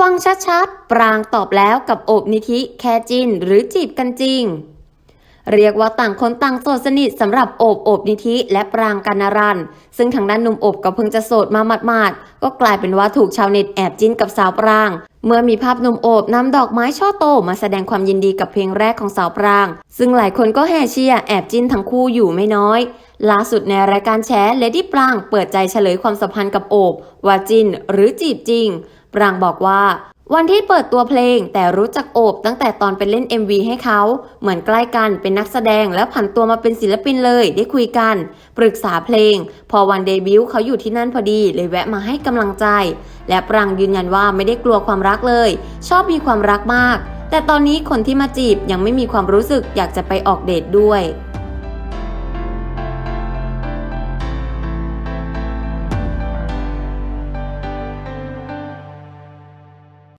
ฟังชัดๆ ปรางตอบแล้วกับโอบนิธิแค่จินหรือจีบกันจริง เรียกว่าต่างคนต่างโสดสนิทสำหรับโอบโอบนิธิและปรางกันนารัน ซึ่งทางด้านหนุ่มโอบก็เพิ่งจะโสดมาหมาดๆ ก็กลายเป็นว่าถูกชาวเน็ตแอบจิ้นกับสาวปราง เมื่อมีภาพหนุ่มโอบนำดอกไม้ช่อโตมาแสดงความยินดีกับเพลงแรกของสาวปราง ซึ่งหลายคนก็แห่เชียร์แอบจิ้นทั้งคู่อยู่ไม่น้อย ล่าสุดในรายการแชร์เลดี้ปรางเปิดใจเฉลยความสัมพันธ์กับโอบว่าจินหรือจีบจริง ปรางบอกว่า วันที่เปิดตัวเพลงแต่รู้จักโอบตั้งแต่ตอนไปเล่น MV ให้เขา เหมือนใกล้กันเป็นนักแสดงแล้วผันตัวมาเป็นศิลปินเลยได้คุยกัน ปรึกษาเพลง พอวันเดบิวต์เขาอยู่ที่นั่นพอดีเลยแวะมาให้กำลังใจ และปรางยืนยันว่าไม่ได้กลัวความรักเลย ชอบมีความรักมาก แต่ตอนนี้คนที่มาจีบยังไม่มีความรู้สึกอยากจะไปออกเดทด้วย